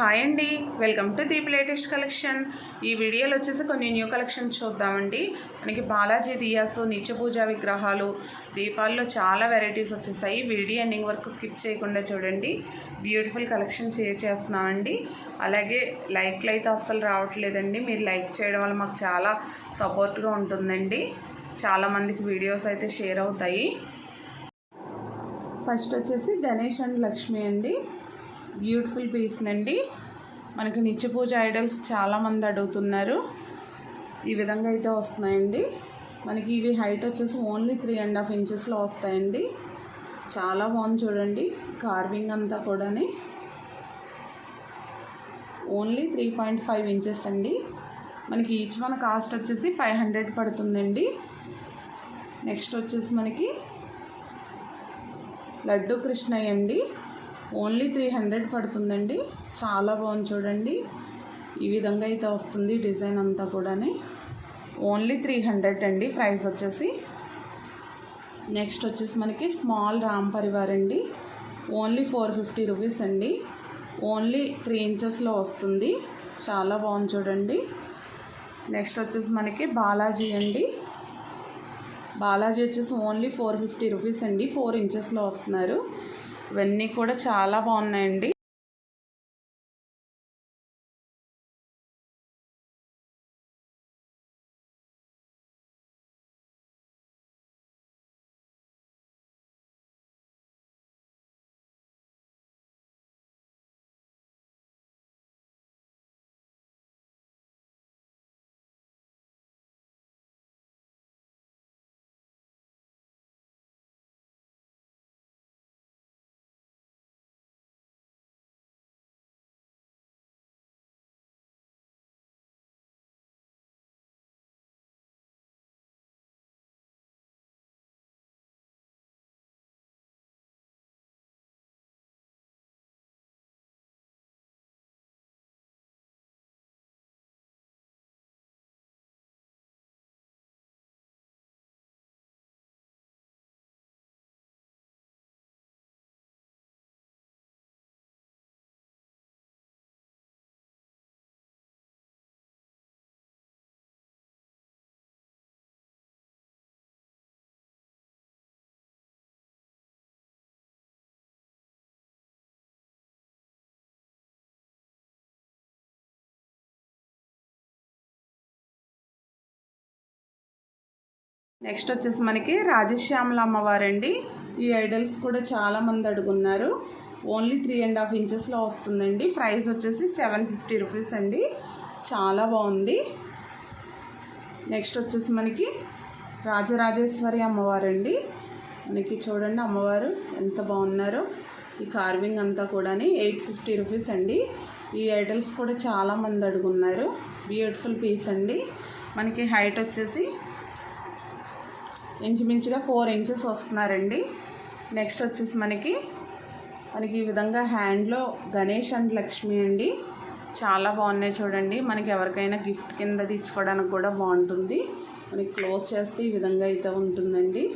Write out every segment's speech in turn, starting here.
Hi అండి. Welcome to Deep latest collection ఈ వీడియోలో వచ్చేసి కొన్ని న్యూ కలెక్షన్ చూద్దామండి. మనకి బాలాజీ దియాసు నిత్య పూజా విగ్రహాలు దీపాల్లో చాలా వెరైటీస్ వచ్చేసాయి. వీడియో ఎండింగ్ వరకు స్కిప్ చేయకుండా చూడండి. బ్యూటిఫుల్ కలెక్షన్ షేర్ చేస్తున్నామండి. అలాగే లైక్లు అయితే అస్సలు రావట్లేదండి. మీరు లైక్ చేయడం వల్ల మాకు చాలా సపోర్ట్గా ఉంటుందండి. చాలామందికి వీడియోస్ అయితే షేర్ అవుతాయి. ఫస్ట్ వచ్చేసి గణేష్ అండ్ లక్ష్మి అండి. బ్యూటిఫుల్ పీస్ అండి. మనకి నిత్య పూజ ఐడల్స్ చాలామంది అడుగుతున్నారు. ఈ విధంగా అయితే వస్తున్నాయండి. మనకి ఇవి హైట్ వచ్చేసి ఓన్లీ త్రీ అండ్ హాఫ్ ఇంచెస్లో వస్తాయండి. చాలా బాగుంది చూడండి. కార్వింగ్ అంతా కూడాని. Only three point five inches అండి. మనకి ఈచ్ వన్ కాస్ట్ వచ్చేసి ఫైవ్ హండ్రెడ్ పడుతుందండి. నెక్స్ట్ వచ్చేసి మనకి లడ్డు కృష్ణయ్య అండి. ఓన్లీ త్రీ హండ్రెడ్ పడుతుందండి. చాలా బాగుంది చూడండి. ఈ విధంగా అయితే వస్తుంది డిజైన్ అంతా కూడాని. ఓన్లీ త్రీ హండ్రెడ్ అండి ప్రైస్ వచ్చేసి. నెక్స్ట్ వచ్చేసి మనకి స్మాల్ రామ్ పరివార్ అండి ఓన్లీ ఫోర్ ఫిఫ్టీ రూపీస్ అండి. ఓన్లీ త్రీ ఇంచెస్లో వస్తుంది. చాలా బాగుంది చూడండి. నెక్స్ట్ వచ్చేసి మనకి బాలాజీ అండి. బాలాజీ వచ్చేసి ఓన్లీ ఫోర్ ఫిఫ్టీ రూపీస్ అండి. ఫోర్ ఇంచెస్లో వస్తున్నారు. ఇవన్నీ కూడా చాలా బాగున్నాయండి. నెక్స్ట్ వచ్చేసి మనకి రాజశ్యామల అమ్మవారండి ఈ ఐడల్స్ కూడా చాలా మంది అడుగున్నారు. ఓన్లీ త్రీ అండ్ హాఫ్ ఇంచెస్లో వస్తుందండి. ప్రైస్ వచ్చేసి సెవెన్ ఫిఫ్టీ రూపీస్ అండి. చాలా బాగుంది. నెక్స్ట్ వచ్చేసి మనకి రాజరాజేశ్వరి అమ్మవారండి. మనకి చూడండి అమ్మవారు ఎంత బాగున్నారో. ఈ కార్వింగ్ అంతా కూడా ఎయిట్ ఫిఫ్టీ రూపీస్ అండి. ఈ ఐడల్స్ కూడా చాలా మంది అడుగున్నారు. బ్యూటిఫుల్ పీస్ అండి. మనకి హైట్ వచ్చేసి ఇంచుమించుగా ఫోర్ ఇంచెస్ వస్తున్నారండి. నెక్స్ట్ వచ్చేసి మనకి మనకి ఈ విధంగా హ్యాండ్లో గణేష్ అండ్ లక్ష్మి అండి. చాలా బాగున్నాయి చూడండి. మనకి ఎవరికైనా గిఫ్ట్ కింద తీసుకోవడానికి కూడా బాగుంటుంది. మనకి క్లోజ్ చేస్తే ఈ విధంగా అయితే ఉంటుందండి.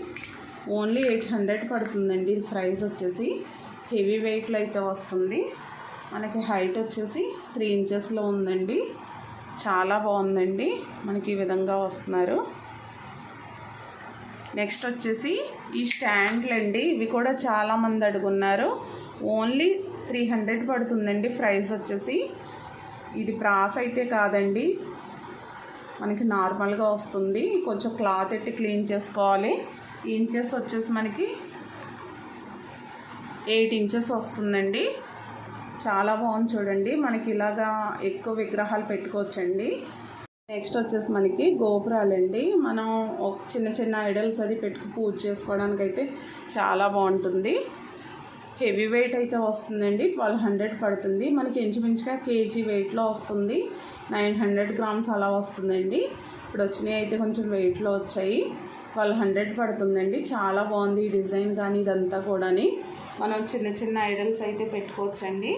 ఓన్లీ ఎయిట్ హండ్రెడ్ పడుతుందండి. ఇది ప్రైస్ వచ్చేసి హెవీ వెయిట్లో అయితే వస్తుంది. మనకి హైట్ వచ్చేసి త్రీ ఇంచెస్లో ఉందండి. చాలా బాగుందండి. మనకి ఈ విధంగా వస్తున్నారు. నెక్స్ట్ వచ్చేసి ఈ స్టాండ్లు అండి. ఇవి కూడా చాలామంది అడుగున్నారు. ఓన్లీ త్రీ హండ్రెడ్ పడుతుందండి ప్రైస్ వచ్చేసి. ఇది ప్రాస్ అయితే కాదండి. మనకి నార్మల్గా వస్తుంది. కొంచెం క్లాత్ ఎట్టి క్లీన్ చేసుకోవాలి. ఇంచెస్ వచ్చేసి మనకి ఎయిట్ ఇంచెస్ వస్తుందండి. చాలా బాగుంది చూడండి. మనకి ఇలాగా ఎక్కువ విగ్రహాలు పెట్టుకోవచ్చండి. నెక్స్ట్ వచ్చేసి మనకి గోపురాలండి. మనం చిన్న చిన్న ఐడల్స్ అది పెట్టుకు పూజ చేసుకోవడానికి అయితే చాలా బాగుంటుంది. హెవీ వెయిట్ అయితే వస్తుందండి. ట్వెల్వ్ హండ్రెడ్ పడుతుంది. మనకి ఇంచుమించుగా కేజీ వెయిట్లో వస్తుంది. నైన్ హండ్రెడ్ గ్రామ్స్ అలా వస్తుందండి. ఇప్పుడు వచ్చినాయి అయితే కొంచెం వెయిట్లో వచ్చాయి. ట్వెల్వ్ హండ్రెడ్ పడుతుందండి. చాలా బాగుంది ఈ డిజైన్ కానీ ఇదంతా కూడాని. మనం చిన్న చిన్న ఐడల్స్ అయితే పెట్టుకోవచ్చండి.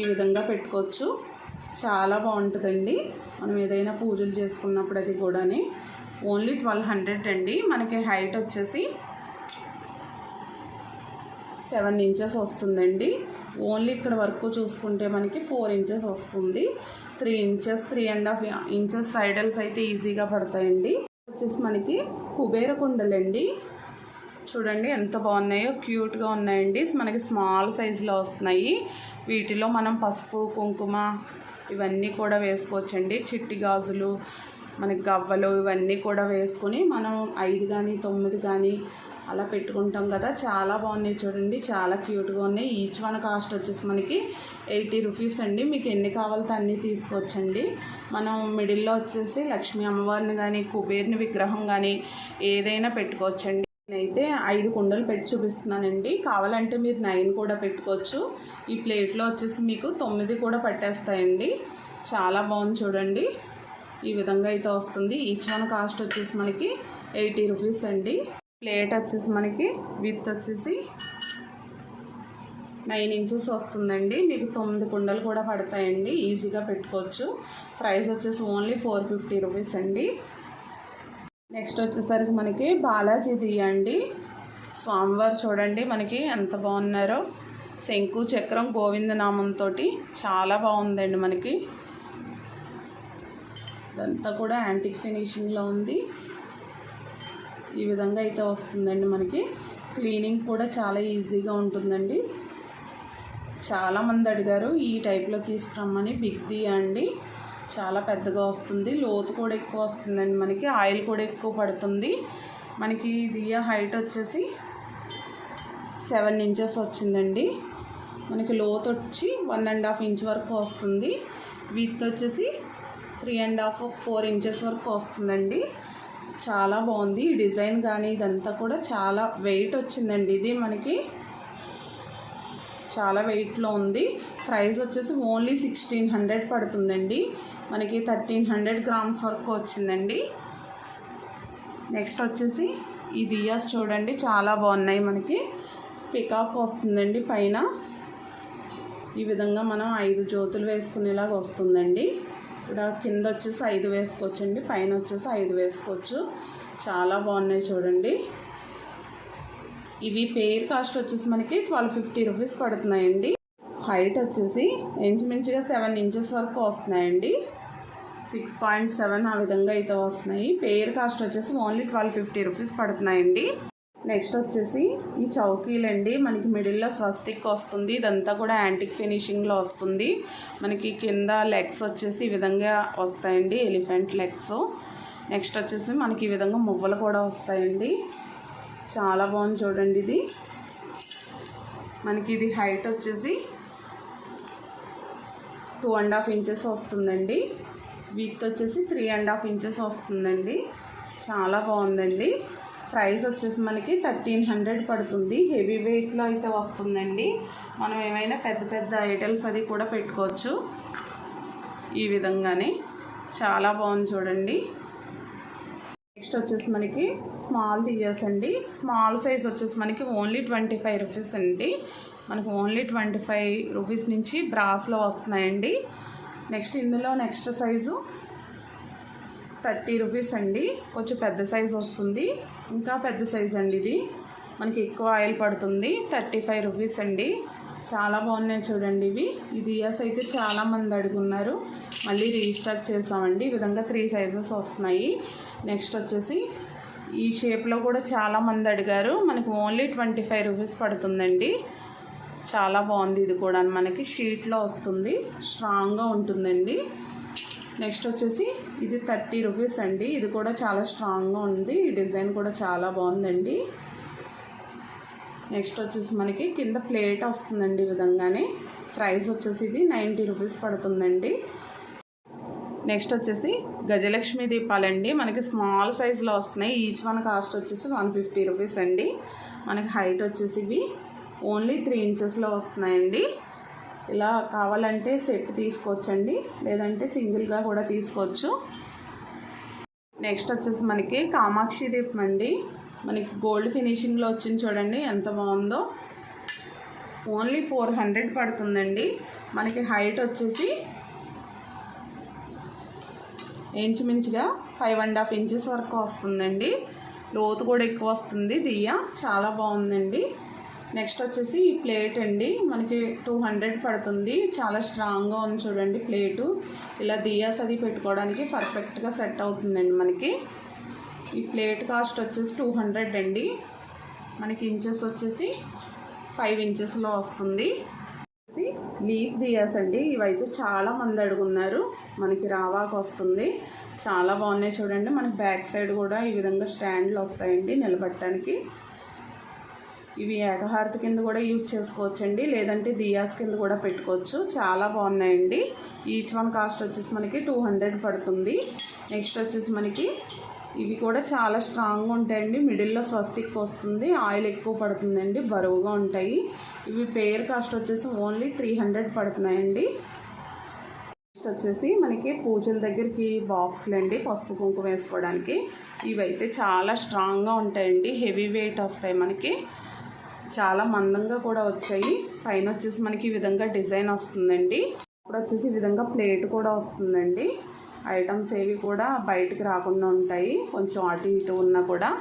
ఈ విధంగా పెట్టుకోవచ్చు. చాలా బాగుంటుందండి. మనం ఏదైనా పూజలు చేసుకున్నప్పుడు అది కూడాని. ఓన్లీ ట్వెల్వ్ హండ్రెడ్ అండి. మనకి హైట్ వచ్చేసి సెవెన్ ఇంచెస్ వస్తుందండి. ఓన్లీ ఇక్కడ వరకు చూసుకుంటే మనకి ఫోర్ ఇంచెస్ వస్తుంది. Three inches three and half inches సైడల్స్ అయితే ఈజీగా పడతాయండి. వచ్చేసి మనకి కుబేర కుండలండి. చూడండి ఎంత బాగున్నాయో క్యూట్గా ఉన్నాయండి. మనకి స్మాల్ సైజులో వస్తున్నాయి. వీటిలో మనం పసుపు కుంకుమ ఇవన్నీ కూడా వేసుకోవచ్చండి. చిట్టి గాజులు మనకి గవ్వలు ఇవన్నీ కూడా వేసుకొని మనం ఐదు కానీ తొమ్మిది కానీ అలా పెట్టుకుంటాం కదా. చాలా బాగున్నాయి చూడండి. చాలా క్యూట్గా ఉన్నాయి. ఈచ్ వన్ కాస్ట్ వచ్చేసి మనకి ఎయిటీ రూపీస్ అండి. మీకు ఎన్ని కావాలితే అన్నీ తీసుకోవచ్చండి. మనం మిడిల్లో వచ్చేసి లక్ష్మీ అమ్మవారిని కానీ కుబేర్ని విగ్రహం కానీ ఏదైనా పెట్టుకోవచ్చండి. నేనైతే ఐదు కుండలు పెట్టి చూపిస్తున్నానండి. కావాలంటే మీరు నైన్ కూడా పెట్టుకోవచ్చు. ఈ ప్లేట్లో వచ్చేసి మీకు తొమ్మిది కూడా పట్టేస్తాయండి. చాలా బాగుంది చూడండి. ఈ విధంగా అయితే వస్తుంది. ఈచ్ వన్ కాస్ట్ వచ్చేసి మనకి ఎయిటీ రూపీస్ అండి. ప్లేట్ వచ్చేసి మనకి విత్ వచ్చేసి నైన్ ఇంచెస్ వస్తుందండి. మీకు తొమ్మిది కుండలు కూడా పడతాయండి. ఈజీగా పెట్టుకోవచ్చు. ప్రైస్ వచ్చేసి ఓన్లీ ఫోర్ ఫిఫ్టీ రూపీస్ అండి. నెక్స్ట్ వచ్చేసరికి మనకి బాలాజీ అండి స్వామివారు చూడండి మనకి ఎంత బాగున్నారో. శంకు చక్రం గోవిందనామంతో చాలా బాగుందండి మనకి. ఇదంతా కూడా యాంటిక్ ఫినిషింగ్లో ఉంది. ఈ విధంగా అయితే వస్తుందండి మనకి. క్లీనింగ్ కూడా చాలా ఈజీగా ఉంటుందండి. చాలామంది అడిగారు ఈ టైప్లో తీసుకురమ్మని బిగ్ది అండి చాలా పెద్దగా వస్తుంది. లోతు కూడా ఎక్కువ వస్తుందండి మనకి. ఆయిల్ కూడా ఎక్కువ పడుతుంది. మనకి దియా హైట్ వచ్చేసి సెవెన్ ఇంచెస్ వచ్చిందండి. మనకి లోతు వచ్చి వన్ అండ్ హాఫ్ ఇంచ్ వరకు వస్తుంది. విత్ వచ్చేసి three and half four inches వరకు వస్తుందండి. చాలా బాగుంది. ఈ డిజైన్ కానీ ఇదంతా కూడా చాలా వెయిట్ వచ్చిందండి. ఇది మనకి చాలా వెయిట్లో ఉంది. ప్రైస్ వచ్చేసి ఓన్లీ సిక్స్టీన్ హండ్రెడ్ పడుతుందండి. మనకి థర్టీన్ హండ్రెడ్ గ్రామ్స్ వరకు వచ్చిందండి. నెక్స్ట్ వచ్చేసి ఈ దియాస్ చూడండి చాలా బాగున్నాయి మనకి. పికాక్ వస్తుందండి పైన. ఈ విధంగా మనం ఐదు జ్యోతులు వేసుకునేలాగా వస్తుందండి. ఇక్కడ కింద వచ్చేసి ఐదు వేసుకోవచ్చండి పైన వచ్చేసి ఐదు వేసుకోవచ్చు. చాలా బాగున్నాయి చూడండి. ఇవి పేర్ కాస్ట్ వచ్చేసి మనకి ట్వెల్వ్ ఫిఫ్టీ రూపీస్ పడుతున్నాయండి. హైట్ వచ్చేసి ఇంచుమించుగా సెవెన్ ఇంచెస్ వరకు వస్తున్నాయండి. సిక్స్ పాయింట్ సెవెన్ ఆ విధంగా అయితే వస్తున్నాయి. పేర్ కాస్ట్ వచ్చేసి ఓన్లీ ట్వెల్వ్ ఫిఫ్టీ రూపీస్ పడుతున్నాయండి. నెక్స్ట్ వచ్చేసి ఈ చౌకీలండి. మనకి మిడిల్లో స్వస్తిక్ వస్తుంది. ఇదంతా కూడా యాంటిక్ ఫినిషింగ్లో వస్తుంది. మనకి కింద లెగ్స్ వచ్చేసి ఈ విధంగా వస్తాయండి. Elephant legs. నెక్స్ట్ వచ్చేసి మనకి ఈ విధంగా మువ్వలు కూడా వస్తాయండి. చాలా బాగుంది చూడండి ఇది. మనకి ఇది హైట్ వచ్చేసి టూ అండ్ హాఫ్ ఇంచెస్ వస్తుందండి. విత్ వచ్చేసి త్రీ అండ్ హాఫ్ ఇంచెస్ వస్తుందండి. చాలా బాగుందండి. ప్రైస్ వచ్చేసి మనకి థర్టీన్ హండ్రెడ్ పడుతుంది. హెవీ వెయిట్లో అయితే వస్తుందండి. మనం ఏమైనా పెద్ద పెద్ద ఐటమ్స్ అది కూడా పెట్టుకోవచ్చు. ఈ విధంగానే. చాలా బాగుంది చూడండి. నెక్స్ట్ వచ్చేసి మనకి స్మాల్ తీయర్స్ అండి. స్మాల్ సైజ్ వచ్చేసి మనకి ఓన్లీ ట్వంటీ ఫైవ్ రూపీస్ అండి. మనకు ఓన్లీ ట్వంటీ ఫైవ్ రూపీస్ నుంచి బ్రాస్లో వస్తున్నాయండి. నెక్స్ట్ ఇందులో నెక్స్ట్ సైజు థర్టీ రూపీస్ అండి. కొంచెం పెద్ద సైజు వస్తుంది. ఇంకా పెద్ద సైజు అండి ఇది. మనకి ఎక్కువ ఆయిల్ పడుతుంది. థర్టీ ఫైవ్ రూపీస్ అండి. చాలా బాగున్నాయి చూడండి ఇవి. ఇది ఇయర్స్ అయితే చాలామంది అడుగున్నారు. మళ్ళీ రీస్టాక్ చేసామండి. ఈ విధంగా త్రీ సైజెస్ వస్తున్నాయి. నెక్స్ట్ వచ్చేసి ఈ షేప్లో కూడా చాలామంది అడిగారు. మనకి ఓన్లీ ట్వంటీ ఫైవ్ రూపీస్ పడుతుందండి. చాలా బాగుంది ఇది కూడా. మనకి షీట్లో వస్తుంది. స్ట్రాంగ్గా ఉంటుందండి. నెక్స్ట్ వచ్చేసి ఇది థర్టీ రూపీస్ అండి. ఇది కూడా చాలా స్ట్రాంగ్గా ఉంది. ఈ డిజైన్ కూడా చాలా బాగుందండి. నెక్స్ట్ వచ్చేసి మనకి కింద ప్లేట్ వస్తుందండి ఈ విధంగానే. ప్రైస్ వచ్చేసి ఇది నైంటీ రూపీస్ పడుతుందండి. నెక్స్ట్ వచ్చేసి గజలక్ష్మి దీపాలండి. మనకి స్మాల్ సైజులో వస్తున్నాయి. ఈచ్ వన్ కాస్ట్ వచ్చేసి వన్ ఫిఫ్టీ రూపీస్ అండి. మనకి హైట్ వచ్చేసి ఇవి ఓన్లీ త్రీ ఇంచెస్లో వస్తున్నాయండి. ఇలా కావాలంటే సెట్ తీసుకోవచ్చండి. లేదంటే సింగిల్గా కూడా తీసుకోవచ్చు. నెక్స్ట్ వచ్చేసి మనకి కామాక్షి దీపం అండి. మనకి గోల్డ్ ఫినిషింగ్లో వచ్చింది చూడండి ఎంత బాగుందో. ఓన్లీ ఫోర్ హండ్రెడ్ పడుతుందండి. మనకి హైట్ వచ్చేసి ఇంచుమించుగా ఫైవ్ అండ్ హాఫ్ ఇంచెస్ వరకు వస్తుందండి. లోతు కూడా ఎక్కువ వస్తుంది. దియ్య చాలా బాగుందండి. నెక్స్ట్ వచ్చేసి ఈ ప్లేట్ అండి. మనకి టూ హండ్రెడ్ పడుతుంది. చాలా స్ట్రాంగ్గా ఉంది చూడండి ప్లేటు. ఇలా దియాస్ అది పెట్టుకోవడానికి పర్ఫెక్ట్గా సెట్ అవుతుందండి మనకి. ఈ ప్లేట్ కాస్ట్ వచ్చేసి టూ హండ్రెడ్ అండి. మనకి ఇంచెస్ వచ్చేసి ఫైవ్ ఇంచెస్లో వస్తుంది. లీఫ్ దియాస్ అండి. ఇవైతే చాలా మంది అడుగున్నారు. మనకి రావాకు వస్తుంది. చాలా బాగున్నాయి చూడండి. మనకి బ్యాక్ సైడ్ కూడా ఈ విధంగా స్టాండ్లు వస్తాయండి నిలబెట్టడానికి. ఇవి ఏకహారతి కింద కూడా యూజ్ చేసుకోవచ్చండి. లేదంటే దియాస్ కింద కూడా పెట్టుకోవచ్చు. చాలా బాగున్నాయండి. ఈచ్ వన్ కాస్ట్ వచ్చేసి మనకి టూ హండ్రెడ్ పడుతుంది. నెక్స్ట్ వచ్చేసి మనకి ఇవి కూడా చాలా స్ట్రాంగ్గా ఉంటాయండి. మిడిల్లో స్వస్తిక్ వస్తుంది. ఆయిల్ ఎక్కువ పడుతుందండి. బరువుగా ఉంటాయి. ఇవి పేర్ కాస్ట్ వచ్చేసి ఓన్లీ త్రీ హండ్రెడ్ పడుతున్నాయండి. నెక్స్ట్ వచ్చేసి మనకి పూజల దగ్గరికి బాక్స్లు అండి పసుపు కుంకుమ వేసుకోవడానికి. ఇవైతే చాలా స్ట్రాంగ్గా ఉంటాయండి. హెవీ వెయిట్ వస్తాయి మనకి. చాలా మందంగా కూడా వచ్చాయి. పైన వచ్చేసి మనకి ఈ విధంగా డిజైన్ వస్తుందండి. ఇప్పుడు వచ్చేసి ఈ విధంగా ప్లేట్ కూడా వస్తుందండి. ఐటమ్స్ ఏవి కూడా బయటికి రాకుండా ఉంటాయి. కొంచెం అటు ఇటు ఉన్నా కూడా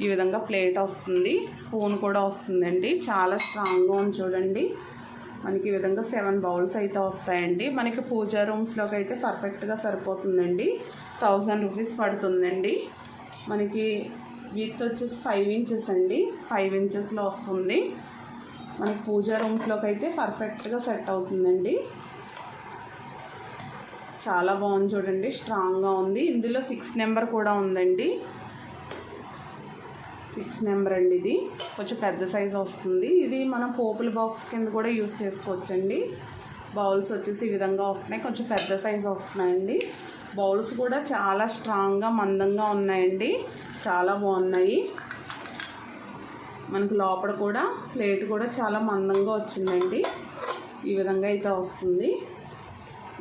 ఈ విధంగా ప్లేట్ వస్తుంది. స్పూన్ కూడా వస్తుందండి. చాలా స్ట్రాంగ్గా ఉంది చూడండి. మనకి ఈ విధంగా సెవెన్ బౌల్స్ అయితే వస్తాయండి. మనకి పూజా రూమ్స్లోకి అయితే పర్ఫెక్ట్గా సరిపోతుందండి. థౌజండ్ రూపీస్ పడుతుందండి. మనకి విత్ వచ్చేసి ఫైవ్ ఇంచెస్ అండి. ఫైవ్ ఇంచెస్లో వస్తుంది. మనకి పూజా రూమ్స్లోకి అయితే పర్ఫెక్ట్గా సెట్ అవుతుందండి. చాలా బాగుంది చూడండి. స్ట్రాంగ్గా ఉంది. ఇందులో సిక్స్ నెంబర్ కూడా ఉందండి. సిక్స్ నెంబర్ అండి ఇది. కొంచెం పెద్ద సైజ్ వస్తుంది. ఇది మనం పోపుల బాక్స్ కింద కూడా యూజ్ చేసుకోవచ్చండి. బౌల్స్ వచ్చేసి ఈ విధంగా వస్తున్నాయి. కొంచెం పెద్ద సైజ్ వస్తున్నాయండి. బౌల్స్ కూడా చాలా స్ట్రాంగ్గా మందంగా ఉన్నాయండి. చాలా బాగున్నాయి. మనకు లోపల కూడా ప్లేట్ కూడా చాలా మందంగా వచ్చిందండి. ఈ విధంగా అయితే వస్తుంది.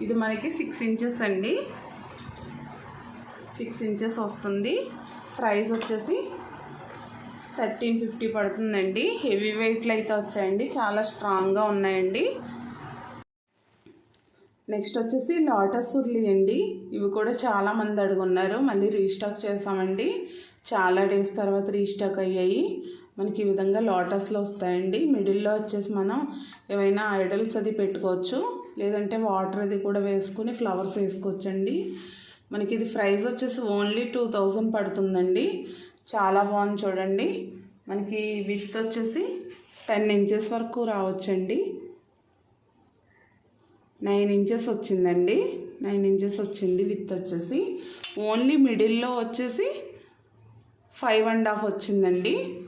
ఇది మనకి సిక్స్ ఇంచెస్ అండి. సిక్స్ ఇంచెస్ వస్తుంది. ప్రైస్ వచ్చేసి థర్టీన్ ఫిఫ్టీ పడుతుందండి. హెవీ వెయిట్లు అయితే వచ్చాయండి. చాలా స్ట్రాంగ్గా ఉన్నాయండి. నెక్స్ట్ వచ్చేసి లోటస్ ఉర్లి అండి. ఇవి కూడా చాలా మంది అడుగున్నారు. మళ్ళీ రీస్టాక్ చేసామండి చాలా డేస్ తర్వాత రీస్టాక్ అయ్యాయి. మనకి ఈ విధంగా లోటస్లో వస్తాయండి. మిడిల్లో వచ్చేసి మనం ఏమైనా ఐడల్స్ అది పెట్టుకోవచ్చు. లేదంటే వాటర్ అది కూడా వేసుకుని ఫ్లవర్స్ వేసుకోవచ్చండి. మనకి ఇది ప్రైస్ వచ్చేసి ఓన్లీ టూ థౌజండ్ పడుతుందండి. చాలా బాగుంది చూడండి. మనకి విత్ వచ్చేసి టెన్ ఇంచెస్ వరకు రావచ్చండి. నైన్ ఇంచెస్ వచ్చిందండి. నైన్ ఇంచెస్ వచ్చింది విత్ వచ్చేసి. ఓన్లీ మిడిల్లో వచ్చేసి ఫైవ్ అండ్ హాఫ్ వచ్చిందండి.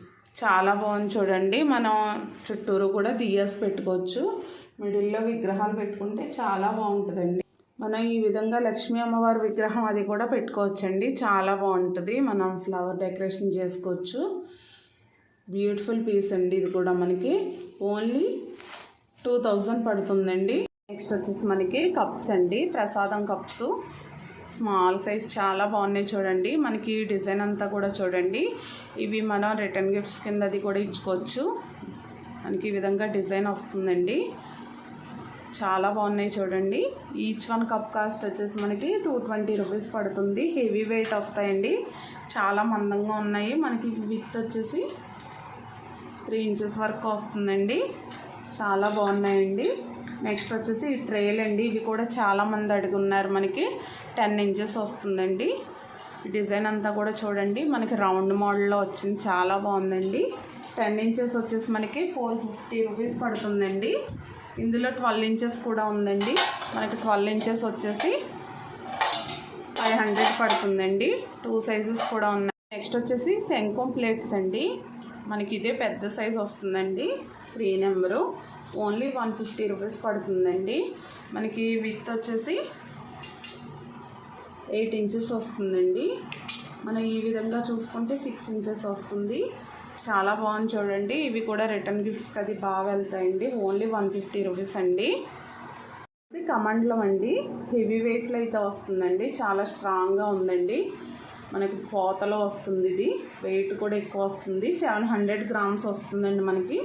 చాలా బాగుంది చూడండి. మనం చుట్టూరు కూడా దియాస్ పెట్టుకోవచ్చు. మిడిల్లో విగ్రహాలు పెట్టుకుంటే చాలా బాగుంటుందండి. మనం ఈ విధంగా లక్ష్మీ అమ్మవారి విగ్రహం అది కూడా పెట్టుకోవచ్చండి. చాలా బాగుంటుంది. మనం ఫ్లవర్ డెకరేషన్ చేసుకోవచ్చు. బ్యూటిఫుల్ పీస్ అండి ఇది కూడా మనకి. ఓన్లీ టూ థౌజండ్ పడుతుందండి. నెక్స్ట్ వచ్చేసి మనకి కప్స్ అండి. ప్రసాదం కప్స్. స్మాల్ సైజ్ చాలా బాగున్నాయి చూడండి. మనకి డిజైన్ అంతా కూడా చూడండి. ఇవి మనం రిటర్న్ గిఫ్ట్స్ కింద అది కూడా ఇచ్చుకోవచ్చు. మనకి ఈ విధంగా డిజైన్ వస్తుందండి. చాలా బాగున్నాయి చూడండి. ఈచ్ వన్ కప్ కాస్ట్ వచ్చేసి మనకి టూ ట్వంటీ రూపీస్ పడుతుంది. హెవీ వెయిట్ వస్తాయండి. చాలా మందంగా ఉన్నాయి. మనకి విత్ వచ్చేసి త్రీ ఇంచెస్ వరకు వస్తుందండి. చాలా బాగున్నాయండి. నెక్స్ట్ వచ్చేసి ఈ ట్రేలు అండి ఇవి కూడా చాలామంది అడుగున్నారు మనకి. టెన్ ఇంచెస్ వస్తుందండి. డిజైన్ అంతా కూడా చూడండి. మనకి రౌండ్ మోడల్లో వచ్చింది. చాలా బాగుందండి. టెన్ ఇంచెస్ వచ్చేసి మనకి ఫోర్ ఫిఫ్టీ రూపీస్ పడుతుందండి. ఇందులో ట్వెల్వ్ ఇంచెస్ కూడా ఉందండి. మనకి ట్వెల్వ్ ఇంచెస్ వచ్చేసి ఫైవ్ హండ్రెడ్ పడుతుందండి. టూ సైజెస్ కూడా ఉన్నాయి. నెక్స్ట్ వచ్చేసి శంఖం ప్లేట్స్ అండి. మనకి ఇదే పెద్ద సైజ్ వస్తుందండి. Three number. Only one fifty rupees పడుతుందండి. మనకి విత్ వచ్చేసి ఎయిట్ ఇంచెస్ వస్తుందండి. మనం ఈ విధంగా చూసుకుంటే సిక్స్ ఇంచెస్ వస్తుంది. చాలా బాగుంది చూడండి. ఇవి కూడా రిటర్న్ గిఫ్ట్స్కి అది బాగా వెళ్తాయండి. ఓన్లీ వన్ ఫిఫ్టీ రూపీస్ అండి. ఇది కమండ్లం అండి. హెవీ వెయిట్లో అయితే వస్తుందండి. చాలా స్ట్రాంగ్గా ఉందండి. మనకి పోతలో వస్తుంది ఇది. వెయిట్ కూడా ఎక్కువ వస్తుంది. సెవెన్ హండ్రెడ్ గ్రామ్స్ వస్తుందండి మనకి.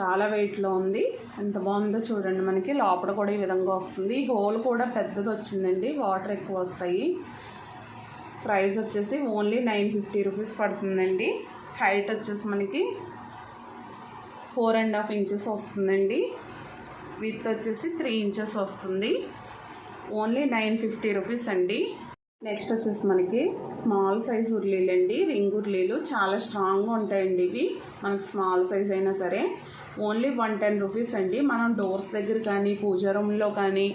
చాలా వెయిట్లో ఉంది. ఎంత బాగుందో చూడండి మనకి. లోపల కూడా ఈ విధంగా వస్తుంది. హోల్ కూడా పెద్దది వచ్చిందండి. వాటర్ ఎక్కువ వస్తాయి. ప్రైస్ వచ్చేసి ఓన్లీ నైన్ ఫిఫ్టీ రూపీస్ పడుతుందండి. హైట్ వచ్చేసి మనకి ఫోర్ అండ్ హాఫ్ ఇంచెస్ వస్తుందండి. విత్ వచ్చేసి త్రీ ఇంచెస్ వస్తుంది. ఓన్లీ నైన్ ఫిఫ్టీ రూపీస్ అండి. నెక్స్ట్ వచ్చేసి మనకి స్మాల్ సైజ్ ఉర్లీలు అండి రింగ్ ఉర్లీలు చాలా స్ట్రాంగ్గా ఉంటాయండి ఇవి. మనకు స్మాల్ సైజ్ అయినా సరే. ఓన్లీ వన్ టెన్ రూపీస్ అండి. మనం డోర్స్ దగ్గర కానీ పూజ రూమ్లో కానీ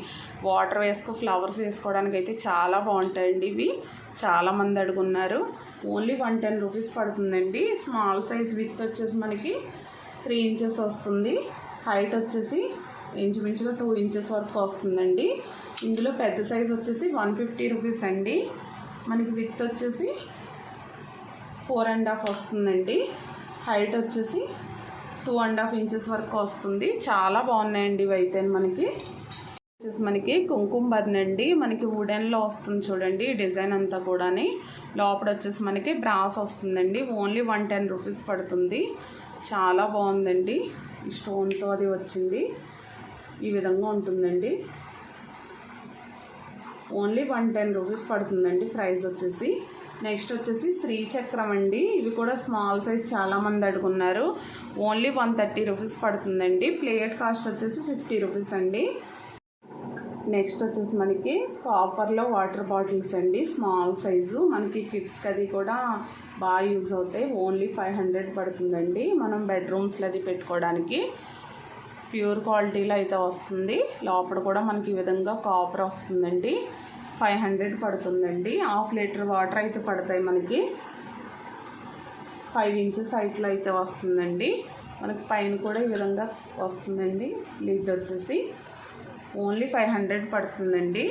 వాటర్ వేసుకో ఫ్లవర్స్ వేసుకోవడానికి అయితే చాలా బాగుంటాయండి ఇవి. చాలామంది అడుగున్నారు. ఓన్లీ వన్ టెన్ రూపీస్ పడుతుందండి. స్మాల్ సైజ్ విత్ వచ్చేసి మనకి త్రీ ఇంచెస్ వస్తుంది. హైట్ వచ్చేసి ఇంచుమించుగా టూ ఇంచెస్ వరకు వస్తుందండి. ఇందులో పెద్ద సైజ్ వచ్చేసి వన్ ఫిఫ్టీ రూపీస్ అండి. మనకి విత్ వచ్చేసి ఫోర్ అండ్ హాఫ్ వస్తుందండి. హైట్ వచ్చేసి టూ అండ్ హాఫ్ ఇంచెస్ వరకు వస్తుంది. చాలా బాగున్నాయండి ఇవి అయితే మనకి. వచ్చేసి మనకి కుంకుమ బర్న్ అండి మనకి వుడెన్లో వస్తుంది చూడండి డిజైన్ అంతా కూడాని. లోపల వచ్చేసి మనకి బ్రాస్ వస్తుందండి. ఓన్లీ వన్ టెన్ రూపీస్ పడుతుంది. చాలా బాగుందండి. ఈ స్టోన్తో అది వచ్చింది. ఈ విధంగా ఉంటుందండి. ఓన్లీ వన్ టెన్ రూపీస్ పడుతుందండి ప్రైస్ వచ్చేసి. నెక్స్ట్ వచ్చేసి శ్రీచక్రం అండి. ఇవి కూడా స్మాల్ సైజ్ చాలామంది అడుగున్నారు. ఓన్లీ వన్ థర్టీ రూపీస్ పడుతుందండి. ప్లేట్ కాస్ట్ వచ్చేసి ఫిఫ్టీ రూపీస్ అండి. నెక్స్ట్ వచ్చేసి మనకి కాపర్లో వాటర్ బాటిల్స్ అండి. Small size. మనకి కిడ్స్కి అది కూడా బాగా యూజ్ అవుతాయి. ఓన్లీ ఫైవ్ హండ్రెడ్ పడుతుందండి. మనం బెడ్రూమ్స్లో అది పెట్టుకోవడానికి. ప్యూర్ క్వాలిటీలో అయితే వస్తుంది. లోపల కూడా మనకి ఈ విధంగా కాపర్ వస్తుందండి. ఫైవ్ హండ్రెడ్ పడుతుందండి. హాఫ్ లీటర్ వాటర్ అయితే పడతాయి మనకి. ఫైవ్ ఇంచెస్ హైట్లో అయితే వస్తుందండి. మనకి పైన కూడా ఈ విధంగా వస్తుందండి. లిడ్ వచ్చేసి ఓన్లీ ఫైవ్ హండ్రెడ్ పడుతుందండి.